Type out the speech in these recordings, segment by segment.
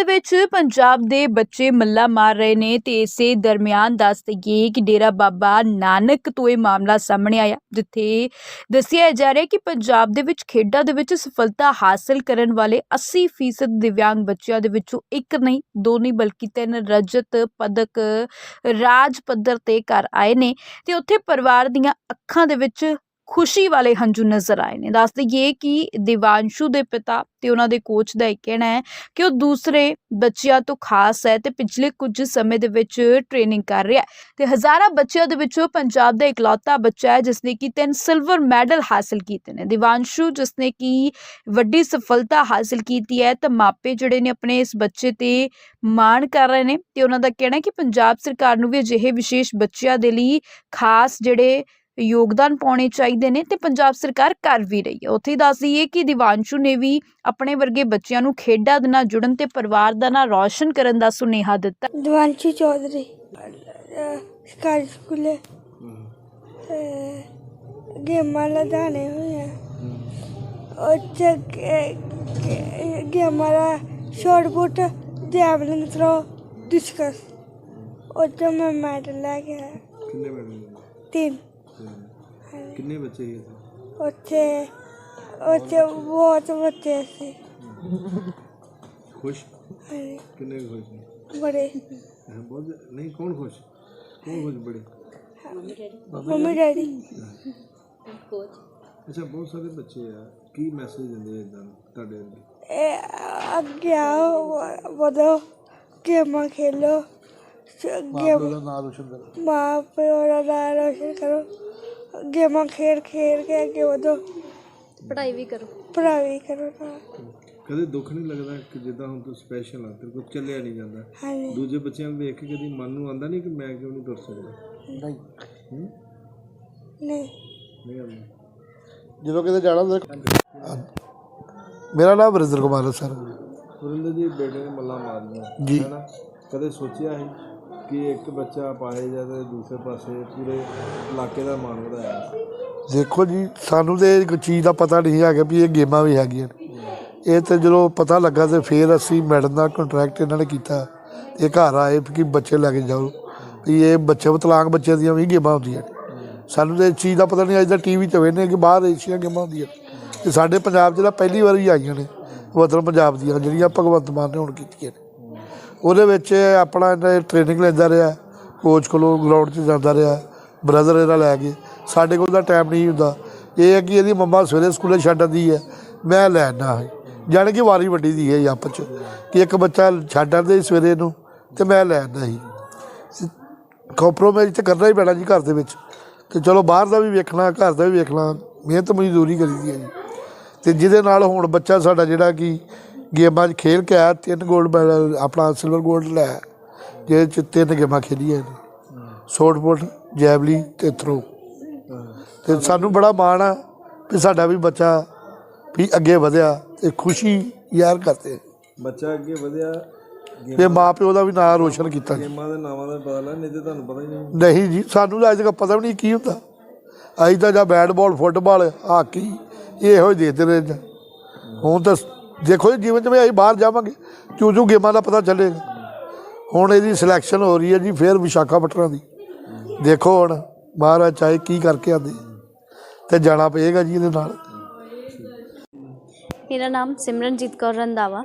ਦੇ ਵਿੱਚ ਪੰਜਾਬ ਦੇ ਬੱਚੇ ਮੱਲਾ ਮਾਰ ਰਹੇ ਨੇ ਤੇ ਇਸੇ ਦਰਮਿਆਨ ਦੱਸ ਦਈਏ ਕਿ ਡੇਰਾ ਬਾਬਾ ਨਾਨਕ ਤੋਂ ਇਹ ਮਾਮਲਾ ਸਾਹਮਣੇ ਆਇਆ, ਜਿੱਥੇ ਦੱਸਿਆ ਜਾ ਰਿਹਾ ਕਿ ਪੰਜਾਬ ਦੇ ਵਿੱਚ ਖੇਡਾਂ ਦੇ ਵਿੱਚ ਸਫਲਤਾ ਹਾਸਲ ਕਰਨ ਵਾਲੇ 80% ਦਿਵਿਆਂਗ ਬੱਚਿਆਂ ਦੇ ਵਿੱਚੋਂ ਇੱਕ ਨਹੀਂ, ਦੋ ਨਹੀਂ, ਬਲਕਿ ਤਿੰਨ ਰਜਤ ਪਦਕ, ਰਾਜ ਪੱਧਰ ਤੇ ਕਰ ਆਏ ਨੇ ਤੇ ਉੱਥੇ ਪਰਿਵਾਰ ਦੀਆਂ ਅੱਖਾਂ ਦੇ ਵਿੱਚ ਖੁਸ਼ੀ ਵਾਲੇ ਹੰਝੂ ਨਜ਼ਰ ਆਏ ਨੇ। ਦੱਸ ਦਈਏ ਕਿ ਦਿਵਾਂਸ਼ੂ ਦੇ ਪਿਤਾ ਤੇ ਉਹਨਾਂ ਦੇ ਕੋਚ ਦਾ ਇਹ ਕਹਿਣਾ ਹੈ ਕਿ ਉਹ ਦੂਸਰੇ ਬੱਚਿਆਂ ਤੋਂ ਖਾਸ ਹੈ ਤੇ ਪਿਛਲੇ ਕੁਝ ਸਮੇਂ ਦੇ ਵਿੱਚ ਟ੍ਰੇਨਿੰਗ ਕਰ ਰਿਹਾ ਹੈ ਤੇ ਹਜ਼ਾਰਾਂ ਬੱਚਿਆਂ ਦੇ ਵਿੱਚੋਂ ਪੰਜਾਬ ਦਾ ਇਕਲੌਤਾ ਬੱਚਾ ਹੈ ਜਿਸ ਨੇ ਕਿ ਤਿੰਨ ਸਿਲਵਰ ਮੈਡਲ ਹਾਸਲ ਕੀਤੇ ਨੇ। ਦਿਵਾਂਸ਼ੂ ਜਿਸ ਨੇ ਕਿ ਵੱਡੀ ਸਫਲਤਾ ਹਾਸਲ ਕੀਤੀ ਹੈ ਤਾਂ ਮਾਪੇ ਜਿਹੜੇ ਨੇ ਆਪਣੇ ਇਸ ਬੱਚੇ ਤੇ ਮਾਣ ਕਰ ਰਹੇ ਨੇ ਤੇ ਉਹਨਾਂ ਦਾ ਕਹਿਣਾ ਹੈ ਕਿ ਪੰਜਾਬ ਸਰਕਾਰ ਨੂੰ ਵੀ ਅਜਿਹੇ ਵਿਸ਼ੇਸ਼ ਬੱਚਿਆਂ ਦੇ ਲਈ ਖਾਸ ਜਿਹੜੇ ਯੋਗਦਾਨ ਪਾਉਣੇ ਚਾਹੀਦੇ ਨੇ ਤੇ ਪੰਜਾਬ ਸਰਕਾਰ ਕਰ ਵੀ ਰਹੀ ਹੈ। ਉੱਥੇ ਹੀ ਦੱਸ ਦਈਏ ਕਿ ਦਿਵਾਂਸ਼ੂ ਨੇ ਵੀ ਆਪਣੇ ਵਰਗੇ ਬੱਚਿਆਂ ਨੂੰ ਖੇਡਾਂ ਦੇ ਨਾਲ ਜੁੜਨ ਤੇ ਪਰਿਵਾਰ ਦਾ ਨਾਂ ਰੌਸ਼ਨ ਕਰਨ ਦਾ ਸੁਨੇਹਾ ਦਿੱਤਾ। ਦਿਵਾਂਸ਼ੂ ਚੌਧਰੀ ਸਰਕਾਰੀ ਸਕੂਲੇ ਗੇਮਾਂ ਲਗਾਣੇ ਹੋਏ ਆ। ਉੱਥੇ ਗੇਮਾਂ ਦਾ shot put javelin throw discus ਉੱਥੇ ਮੈਂ ਮੈਡਲ ਲੈ ਕੇ ਆਇਆ। ਕਿੰਨੇ ਮੈਡਲ? ਤਿੰਨ। ਕਿੰਨੇ ਬੱਚੇ ਸੀ? ਉੱਥੇ ਉੱਥੇ ਬਹੁਤ ਬੱਚੇ ਸੀ। ਖੁਸ਼? ਹਾਂਜੀ, ਕਿੰਨੇ ਕੁ ਖੁਸ਼ ਨੇ? ਬੜੇ। ਹੈ ਬਹੁਤ ਨਹੀਂ ਕੌਣ ਖੁਸ਼? ਕੌਣ ਖੁਸ਼ ਬੜੇ? Mummy daddy. ਅੱਛਾ ਬਹੁਤ ਸਾਰੇ ਬੱਚੇ ਆ। ਕੀ ਮੈਸੇਜ ਦਿੰਦੇ ਆ ਇਦਾਂ ਤੁਹਾਡੇ ਅੱਗੇ? ਇਹ ਅੱਗੇ ਆਓ ਵਧੋ ਗੇਮਾਂ ਖੇਲੋ। ਗੇਮ ਨਾਮ ਰੋਸ਼ਨ ਕਰ। ਮਾਂ ਪਿਓ ਦਾ ਨਾਂ ਰੋਸ਼ਨ ਕਰੋ। ਗੇਮਾਂ ਖੇਡ ਖੇਡ ਕੇ ਅੱਗੇ ਵਧੋ। ਪੜ੍ਹਾਈ ਵੀ ਕਰੋ। ਪੜ੍ਹਾਈ ਕਰੋ ਨਾਲ ਕਦੇ ਦੁੱਖ ਨਹੀਂ ਲੱਗਦਾ ਕਿ ਜਿੱਦਾਂ ਹੁਣ ਤੂੰ ਸਪੈਸ਼ਲ ਆ ਤੇਰੇ ਕੋਲ ਚੱਲਿਆ ਨਹੀਂ ਜਾਂਦਾ। ਹਾਂਜੀ। ਦੂਜੇ ਬੱਚਿਆਂ ਨੂੰ ਦੇਖ ਕੇ ਕਦੀ ਮਨ ਨੂੰ ਆਂਦਾ ਨਹੀਂ ਕਿ ਮੈਂ ਕਿਉਂ ਨਹੀਂ ਤੁਰ ਸਕਦਾ? ਨਹੀਂ। ਨਹੀਂ। ਆਉਂਦਾ। ਜਦੋਂ ਕਿਤੇ ਜਾਣਾ ਹੁੰਦਾ ਮੇਰਾ ਨਾਮ ਵਰਿੰਦਰ ਕੁਮਾਰ ਹੈ ਸਰ। ਸੁਰਿੰਦਰ ਜੀ ਬੇਟੇ ਨੇ ਮੱਲਾ ਮਾਰੀਆਂ। ਜੀ। ਹੈਨਾ ਕਦੇ ਸੋਚਿਆ ਸੀ? ਕਿ ਇੱਕ ਬੱਚਾ ਪਾਏ ਜਾ ਤੇ ਦੂਸਰੇ ਪਾਸੇ ਪੂਰੇ ਇਲਾਕੇ ਦਾ ਮਾਣ ਵਧਾਇਆ ਦੇਖੋ ਜੀ, ਸਾਨੂੰ ਤੇ ਕੋਈ ਚੀਜ਼ ਦਾ ਪਤਾ ਨਹੀਂ ਹੈਗਾ ਵੀ ਇਹ ਗੇਮਾਂ ਵੀ ਹੈਗੀਆਂ ਨੇ। ਇਹ ਤੇ ਜਦੋਂ ਪਤਾ ਲੱਗਾ ਤੇ ਫਿਰ ਅਸੀਂ ਮੈਡਮ ਦਾ ਕੰਟਰੈਕਟ ਇਹਨਾਂ ਨੇ ਕੀਤਾ। ਇਹ ਘਰ ਆਏ ਕਿ ਬੱਚੇ ਲੈ ਕੇ ਜਾਓ। ਵੀ ਇਹ ਬੱਚੇ ਵਿਕਲਾਂਗ ਬੱਚਿਆਂ ਦੀਆਂ ਵੀ ਗੇਮਾਂ ਹੁੰਦੀਆਂ ਨੇ। ਸਾਨੂੰ ਤੇ ਇਸ ਚੀਜ਼ ਦਾ ਪਤਾ ਨਹੀਂ, ਅੱਜ ਦਾ ਟੀਵੀ ਤੇ ਵੇਖਦੇ ਕਿ ਬਾਹਰ ਏਸ਼ੀਆ ਗੇਮਾਂ ਹੁੰਦੀਆਂ ਨੇ। ਤੇ ਸਾਡੇ ਪੰਜਾਬ 'ਚ ਤਾਂ ਪਹਿਲੀ ਵਾਰੀ ਆਈਆਂ ਨੇ। ਵਤਨ ਪੰਜਾਬ ਦੀਆਂ, ਜਿਹੜੀਆਂ ਭਗਵੰਤ ਮਾਨ ਨੇ ਹੁਣ ਕੀਤੀਆਂ ਨੇ। ਉਹਦੇ ਵਿੱਚ ਆਪਣਾ ਇਹਨੇ ਟ੍ਰੇਨਿੰਗ ਲੈਂਦਾ ਰਿਹਾ ਕੋਚ ਕੋਲੋਂ ਗਰਾਊਂਡ 'ਚ ਜਾਂਦਾ ਰਿਹਾ ਬ੍ਰਦਰ ਇਹਦਾ ਲੈ ਕੇ। ਸਾਡੇ ਕੋਲ ਤਾਂ ਟਾਈਮ ਨਹੀਂ ਹੁੰਦਾ। ਇਹ ਹੈ ਕਿ ਇਹਦੀ ਮੰਮਾ ਸਵੇਰੇ ਸਕੂਲੇ ਛੱਡਦੀ ਹੈ, ਮੈਂ ਲੈਣਾ ਹੈ। ਜਾਣੀ ਕਿ ਵਾਰੀ ਵੱਡੀ ਦੀ ਹੈ ਆਪਸ 'ਚ ਕਿ ਇੱਕ ਬੱਚਾ ਛੱਡ ਆਉਂਦੇ ਸਵੇਰੇ ਨੂੰ ਤੇ ਮੈਂ ਲੈ ਆਉਂਦਾ ਸੀ। ਕੰਪਰੋਮਾਈਜ਼ ਤੇ ਕਰਨਾ ਹੀ ਪੈਣਾ ਜੀ ਘਰ ਦੇ ਵਿੱਚ। ਤੇ ਚਲੋ ਬਾਹਰ ਦਾ ਵੀ ਵੇਖਣਾ, ਘਰ ਦਾ ਵੀ ਵੇਖਣਾ, ਮਿਹਨਤ ਮਜ਼ਦੂਰੀ ਕਰੀਦੀ ਹੈ ਜੀ। ਤੇ ਜਿਹਦੇ ਨਾਲ ਹੁਣ ਬੱਚਾ ਸਾਡਾ ਜਿਹੜਾ ਕਿ ਗੇਮਾਂ 'ਚ ਖੇਲ ਕੇ ਆਇਆ ਤਿੰਨ 골ਡ ਮੈਡਲ ਆਪਣਾ ਸਿਲਵਰ 골ਡ ਲੈ ਜਿਹਦੇ 'ਚ ਤਿੰਨ ਗੇਮਾਂ ਖੇਡੀਆਂ ਨੇ ਸ਼ਾਰਟ ਪੁੱਟ ਜੈਵਲੀ ਤੇ ਥਰੋ ਤੇ ਸਾਨੂੰ ਬੜਾ ਮਾਣ ਆ ਵੀ ਸਾਡਾ ਵੀ ਬੱਚਾ ਵੀ ਅੱਗੇ ਵਧਿਆ ਤੇ ਖੁਸ਼ੀ ਯਾਰ ਕਰਦੇ ਬੱਚਾ ਅੱਗੇ ਵਧਿਆ ਤੇ ਮਾਪਿਓ ਦਾ ਵੀ ਨਾਂ ਰੋਸ਼ਨ ਕੀਤਾ ਗੇਮਾਂ ਦੇ ਨਾਵਾਂ ਦਾ ਪਤਾ ਲੱਗ ਨਹੀਂ ਤੇ ਤੁਹਾਨੂੰ ਪਤਾ ਹੀ ਨਹੀਂ। ਨਹੀਂ ਜੀ ਸਾਨੂੰ ਤਾਂ ਅੱਜ ਤੱਕ ਪਤਾ ਵੀ ਨਹੀਂ ਕੀ ਹੁੰਦਾ। ਅਸੀਂ ਤਾਂ ਜਾਂ ਬੈਟ ਬਾਲ ਫੁੱਟਬਾਲ ਹਾਕੀ ਇਹੋ ਹੀ ਦੇਖਦੇ ਰਹੇ ਹੁਣ ਤਾਂ ਦੇਖੋ ਜੀ ਜੀਵਨ 'ਚ ਵੀ ਅਸੀਂ ਬਾਹਰ ਜਾਵਾਂਗੇ, ਚੂ ਚੂ ਗੇਮਾਂ ਦਾ ਪਤਾ ਚੱਲੇਗਾ। ਹੁਣ ਇਹਦੀ ਸਿਲੈਕਸ਼ਨ ਹੋ ਰਹੀ ਹੈ ਜੀ, ਫੇਰ ਵਿਸ਼ਾਖਾਪਟਨਮ ਦੀ। ਦੇਖੋ ਹੁਣ, ਮਹਾਰਾਜ ਚਾਹੇ ਕੀ ਕਰਕੇ ਆਂਦੇ ਤੇ ਜਾਣਾ ਪਏਗਾ ਜੀ ਇਹਦੇ ਨਾਲ। ਮੇਰਾ ਨਾਮ ਸਿਮਰਨਜੀਤ ਕੌਰ ਰੰਦਾਵਾ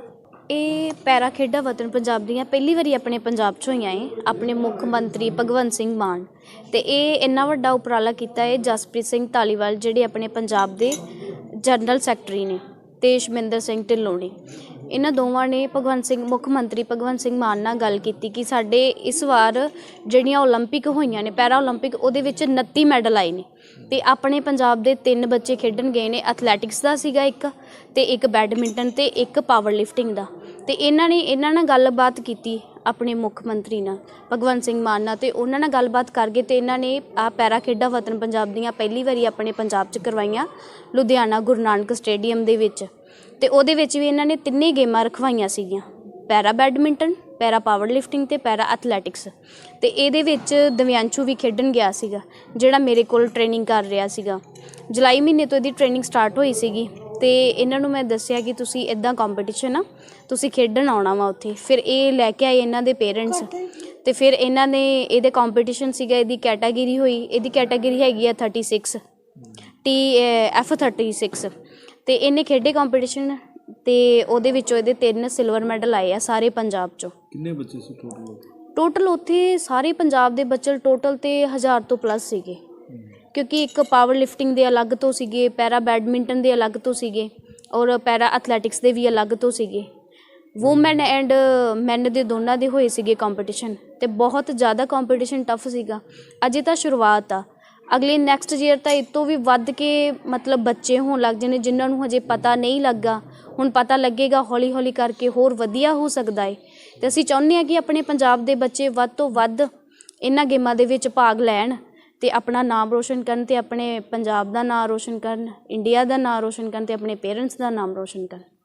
ਇਹ ਪੈਰਾ ਖੇਡਾਂ ਵਤਨ ਪੰਜਾਬ ਦੀਆਂ ਪਹਿਲੀ ਵਾਰੀ ਆਪਣੇ ਪੰਜਾਬ 'ਚ ਹੋਈਆਂ ਏ ਆਪਣੇ ਮੁੱਖ ਮੰਤਰੀ ਭਗਵੰਤ ਸਿੰਘ ਮਾਨ। ਤੇ ਇਹ ਇੰਨਾ ਵੱਡਾ ਉਪਰਾਲਾ ਕੀਤਾ ਹੈ ਜਸਪ੍ਰੀਤ ਸਿੰਘ ਧਾਲੀਵਾਲ, ਜਿਹੜੇ ਆਪਣੇ ਪੰਜਾਬ ਦੇ ਜਨਰਲ ਸੈਕਟਰੀ ਨੇ। ਤੇ ਸ਼ਮਿੰਦਰ ਸਿੰਘ ਢਿੱਲੋਂ ਨੇ ਇਹਨਾਂ ਦੋਵਾਂ ਨੇ ਭਗਵੰਤ ਸਿੰਘ ਮੁੱਖ ਮੰਤਰੀ ਭਗਵੰਤ ਸਿੰਘ ਮਾਨ ਨਾਲ ਗੱਲ ਕੀਤੀ ਕਿ ਸਾਡੇ ਇਸ ਵਾਰ ਜਿਹੜੀਆਂ 올림픽 ਹੋਈਆਂ ਨੇ ਪੈਰਾ 올림픽 ਉਹਦੇ ਵਿੱਚ 29 ਮੈਡਲ ਆਏ ਨੇ ਤੇ ਆਪਣੇ ਪੰਜਾਬ ਦੇ ਤਿੰਨ ਬੱਚੇ ਖੇਡਣ ਗਏ ਨੇ ਐਥਲੈਟਿਕਸ ਦਾ ਸੀਗਾ ਇੱਕ ਤੇ ਇੱਕ ਬੈਡਮਿੰਟਨ ਤੇ ਇੱਕ ਪਾਵਰ ਲਿਫਟਿੰਗ ਦਾ ਤੇ ਇਹਨਾਂ ਨੇ ਇਹਨਾਂ ਨਾਲ ਗੱਲਬਾਤ ਕੀਤੀ ਆਪਣੇ ਮੁੱਖ ਮੰਤਰੀ ਨਾਲ ਭਗਵੰਤ ਸਿੰਘ ਮਾਨ ਨਾਲ ਤੇ ਉਹਨਾਂ ਨਾਲ ਗੱਲਬਾਤ ਕਰਕੇ ਤੇ ਇਹਨਾਂ ਨੇ ਆ ਪੈਰਾ ਖੇਡਾਂ ਵਤਨ ਪੰਜਾਬ ਦੀਆਂ ਪਹਿਲੀ ਵਾਰੀ ਆਪਣੇ ਪੰਜਾਬ 'ਚ ਕਰਵਾਈਆਂ ਲੁਧਿਆਣਾ ਗੁਰੂ ਨਾਨਕ ਸਟੇਡੀਅਮ ਦੇ ਵਿੱਚ ਤੇ ਉਹਦੇ ਵਿੱਚ ਵੀ ਇਹਨਾਂ ਨੇ ਤਿੰਨੇ ਗੇਮਾਂ ਰਖਵਾਈਆਂ ਸੀਗੀਆਂ। Para badminton, para power lifting ਤੇ ਪੈਰਾ ਐਥਲੈਟਿਕਸ। ਤੇ ਇਹਦੇ ਵਿੱਚ ਦਿਵਿਆਂਸ਼ੂ ਵੀ ਖੇਡਣ ਗਿਆ ਸੀਗਾ, ਜਿਹੜਾ ਮੇਰੇ ਕੋਲ ਟ੍ਰੇਨਿੰਗ ਕਰ ਰਿਹਾ ਸੀਗਾ। ਜੁਲਾਈ ਮਹੀਨੇ ਤੋਂ ਇਹਦੀ ਟ੍ਰੇਨਿੰਗ ਸਟਾਰਟ ਹੋਈ ਸੀਗੀ ਤੇ ਇਹਨਾਂ ਨੂੰ ਮੈਂ ਦੱਸਿਆ ਕਿ ਤੁਸੀਂ ਇਦਾਂ ਕੰਪੀਟੀਸ਼ਨ ਆ, ਤੁਸੀਂ ਖੇਡਣ ਆਉਣਾ ਵਾ ਉੱਥੇ। ਫਿਰ ਇਹ ਲੈ ਕੇ ਆਏ ਇਹਨਾਂ ਦੇ ਪੇਰੈਂਟਸ ਤੇ ਫਿਰ ਇਹਨਾਂ ਨੇ, ਇਹਦੇ ਕੰਪੀਟੀਸ਼ਨ ਸੀਗਾ, ਇਹਦੀ ਕੈਟਾਗਰੀ ਹੋਈ। ਇਹਦੀ ਕੈਟਾਗਰੀ ਹੈਗੀ ਆ 36 ਟੀ ਐਫ 36 ਤੇ ਇਹਨੇ ਖੇਡੇ ਕੰਪੀਟੀਸ਼ਨ ਤੇ ਉਹਦੇ ਵਿੱਚੋਂ ਇਹਦੇ ਤਿੰਨ ਸਿਲਵਰ ਮੈਡਲ ਆਏ ਆ ਸਾਰੇ ਪੰਜਾਬ ਚੋਂ। ਕਿੰਨੇ ਬੱਚੇ ਸੀ ਟੋਟਲ ਟੋਟਲ ਉੱਥੇ ਸਾਰੇ ਪੰਜਾਬ ਦੇ ਬੱਚੇ ਟੋਟਲ ਤੇ 1000 ਤੋਂ ਪਲੱਸ ਸੀਗੇ। ਕਿਉਂਕਿ ਇੱਕ ਪਾਵਰ ਲਿਫਟਿੰਗ ਦੇ ਅਲੱਗ ਤੋਂ ਸੀਗੇ ਪੈਰਾ ਬੈਡਮਿੰਟਨ ਦੇ ਅਲੱਗ ਤੋਂ ਸੀਗੇ ਔਰ ਪੈਰਾ ਐਥਲੈਟਿਕਸ ਦੇ ਵੀ ਅਲੱਗ ਤੋਂ ਸੀਗੇ। ਔਮਨ ਐਂਡ ਮੈਨ ਦੇ ਦੋਨਾਂ ਦੇ ਹੋਏ ਸੀਗੇ ਕੰਪੀਟੀਸ਼ਨ ਤੇ ਬਹੁਤ ਜ਼ਿਆਦਾ ਕੰਪੀਟੀਸ਼ਨ ਟਫ ਸੀਗਾ। ਅਜੇ ਤਾਂ ਸ਼ੁਰੂਆਤ ਆ। ਅਗਲੇ ਨੈਕਸਟ ਈਅਰ ਤਾਂ ਇਹ ਤੋਂ ਵੀ ਵੱਧ ਕੇ ਮਤਲਬ ਬੱਚੇ ਹੋਣ ਲੱਗ ਜਾਣੇ, ਜਿਨ੍ਹਾਂ ਨੂੰ ਹਜੇ ਪਤਾ ਨਹੀਂ ਲੱਗਾ। ਹੁਣ ਪਤਾ ਲੱਗੇਗਾ ਹੌਲੀ ਹੌਲੀ ਕਰਕੇ ਹੋਰ ਵਧੀਆ ਹੋ ਸਕਦਾ ਏ। ਤੇ ਅਸੀਂ ਚਾਹੁੰਦੇ ਹਾਂ ਕਿ ਆਪਣੇ ਪੰਜਾਬ ਦੇ ਬੱਚੇ ਵੱਧ ਤੋਂ ਵੱਧ ਇਹਨਾਂ ਗੇਮਾਂ ਦੇ ਵਿੱਚ ਭਾਗ ਲੈਣ ਤੇ ਆਪਣਾ ਨਾਮ ਰੋਸ਼ਨ ਕਰਨ ਤੇ ਆਪਣੇ ਪੰਜਾਬ ਦਾ ਨਾਮ ਰੋਸ਼ਨ ਕਰਨ ਇੰਡੀਆ ਦਾ ਨਾਮ ਰੋਸ਼ਨ ਕਰਨ ਤੇ ਆਪਣੇ ਪੇਰੈਂਟਸ ਦਾ ਨਾਮ ਰੋਸ਼ਨ ਕਰਨ।